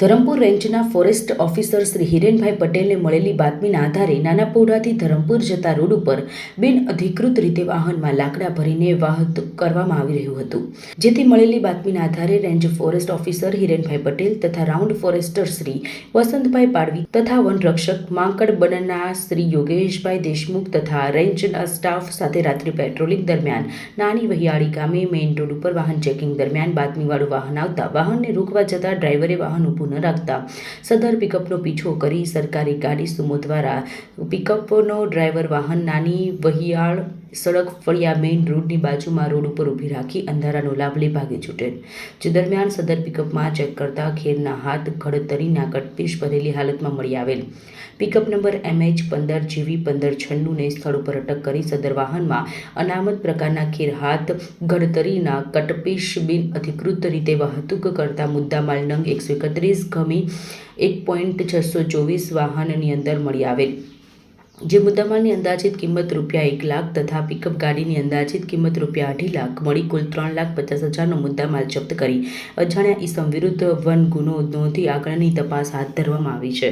ધરમપુર રેન્જના forest officer Shri હિરેનભાઈ પટેલને મળેલી બાતમીના આધારે નાનાપોડાથી ધરમપુર જતા રોડ ઉપર બિન અધિકૃત રીતે વાહનમાં લાકડા ભરીને વાહત કરવામાં આવી રહ્યું હતું. જેથી મળેલી બાતમીના આધારે range forest officer Hirenbhai Patel તથા રાઉન્ડ ફોરેસ્ટર શ્રી વસંતભાઈ પાડવી તથા વનરક્ષક માંકડ બનના શ્રી યોગેશભાઈ દેશમુખ તથા રેન્જના સ્ટાફ સાથે રાત્રિ પેટ્રોલિંગ દરમિયાન નાની વહિયાળી ગામે મેઇન રોડ ઉપર વાહન ચેકિંગ દરમિયાન બાતમીવાળું વાહન આવતા વાહનને રોકવા જતા ડ્રાઈવરે વાહન ઊભું ન રાખતા. સદર પિકઅપનો પીછો કરી સરકારી ગાડી સુમો દ્વારા પિકઅપનો ડ્રાઈવર વાહન નાની વહિયાળ સડક ફળિયા મેઇન રોડની બાજુમાં રોડ ઉપર ઊભી રાખી અંધારાનો લાભ લઈ ભાગી છૂટેલ જે દરમિયાન સદર પિકઅપમાં ચેક કરતા ખેરના હાથ ઘડતરીના કટપીશ ભરેલી હાલતમાં મળી આવેલ. પિકઅપ નંબર એમએચ પંદર જીવી પંદર છન્નુંને સ્થળ ઉપર અટક કરી સદર વાહનમાં અનામત પ્રકારના ખેર હાથ ઘડતરીના કટપીશ બિન અધિકૃત રીતે વાહતુક કરતા મુદ્દામાલ નંગ એકસો એકત્રીસ ગમી એક પોઈન્ટ છસો ચોવીસ વાહનની અંદર મળી આવેલ. જે મુદ્દામાલની અંદાજિત કિંમત રૂપિયા એક લાખ તથા પિકઅપ ગાડીની અંદાજિત કિંમત રૂપિયા અઢી લાખ મળી કુલ ત્રણ લાખ પચાસ હજારનો મુદ્દામાલ જપ્ત કરી. અજાણ્યા ઇસમ વિરુદ્ધ વન ગુનો નોંધી આગળની તપાસ હાથ ધરવામાં આવી છે.